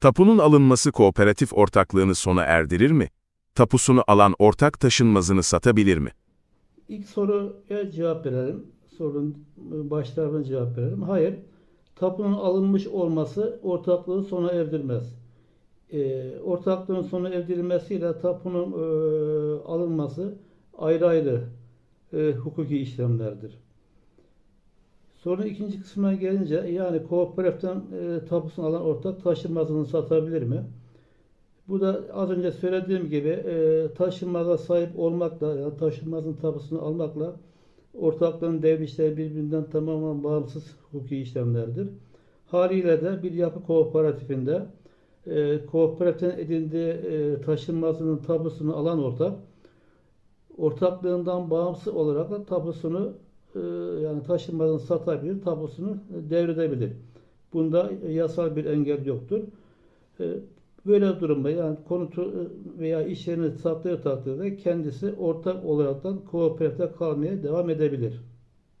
Tapunun alınması kooperatif ortaklığını sona erdirir mi? Tapusunu alan ortak taşınmazını satabilir mi? İlk soruya cevap verelim. Sorunun başlarına cevap verelim. Hayır. Tapunun alınmış olması ortaklığı sona erdirmez. E, ortaklığın sona erdirilmesiyle tapunun e, alınması ayrı ayrı e, hukuki işlemlerdir. Sorunun ikinci kısmına gelince yani kooperatiften e, tapusunu alan ortak taşınmazını satabilir mi? Bu da az önce söylediğim gibi e, taşınmaza sahip olmakla, yani taşınmazın tapusunu almakla ortaklığın devişleri birbirinden tamamen bağımsız hukuki işlemlerdir. Haliyle de bir yapı kooperatifinde e, kooperatiften edindiği e, taşınmazının tapusunu alan ortak ortaklığından bağımsız olarak da tapusunu yani taşınmazını satabilir, tapusunu devredebilir. Bunda yasal bir engel yoktur. E, Böyle durumda yani konutu veya iş yerini sattığı takdirde kendisi ortak olaraktan kooperatifte kalmaya devam edebilir.